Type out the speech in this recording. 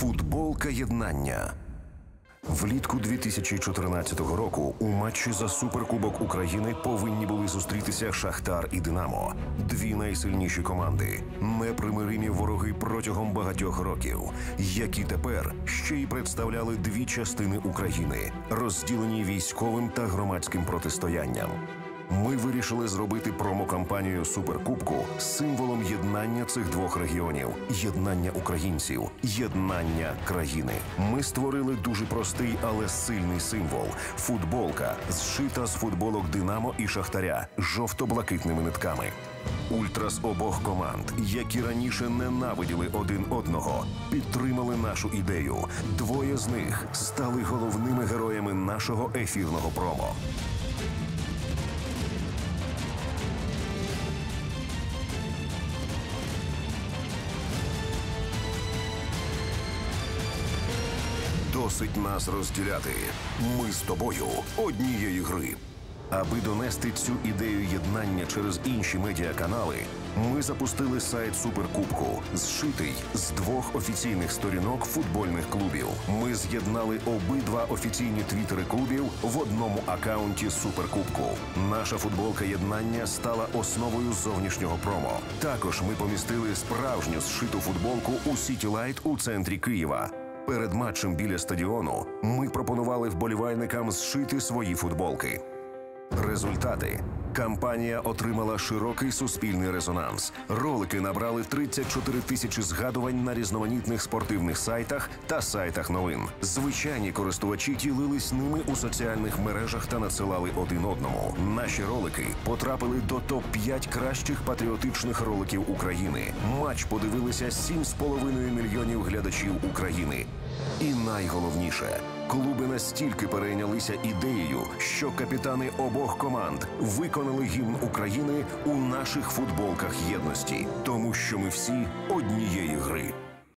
Футболка єднання. Влітку 2014 року у матчі за суперкубок України повинні були зустрітися Шахтар і Динамо. Дві найсильніші команди, непримиримі вороги протягом багатьох років, які тепер ще й представляли дві частини України, розділені військовим та громадським протистоянням. Ми вирішили зробити промокампанію Суперкубку символом єднання цих двох регіонів, єднання українців, єднання країни. Ми створили дуже простий, але сильний символ футболка, зшита з футболок Динамо і Шахтаря жовто-блакитними нитками. Ультра з обох команд, які раніше ненавиділи один одного, підтримали нашу ідею. Двоє з них стали головними героями нашого ефірного промо. Досить нас розділяти. Ми з тобою однієї гри. Аби донести цю ідею єднання через інші медіаканали, ми запустили сайт Суперкубку, зшитий з двох офіційних сторінок футбольних клубів. Ми з'єднали обидва офіційні твіттери клубів в одному акаунті Суперкубку. Наша футболка єднання стала основою зовнішнього промо. Також ми помістили справжню зшиту футболку у Сіті Лайт у центрі Києва. Перед матчем біля стадіону ми пропонували вболівальникам зшити свої футболки. Результати. Кампанія отримала широкий суспільний резонанс. Ролики набрали 34 тисячі згадувань на різноманітних спортивних сайтах та сайтах новин. Звичайні користувачі ділились ними у соціальних мережах та надсилали один одному. Наші ролики потрапили до топ 5 кращих патріотичних роликів України. Матч подивилися 7,5 мільйонів глядачів України. І найголовніше, клуби настільки перейнялися ідеєю, що капітани обох команд виконали гімн України у наших футболках єдності, тому що ми всі однієї гри.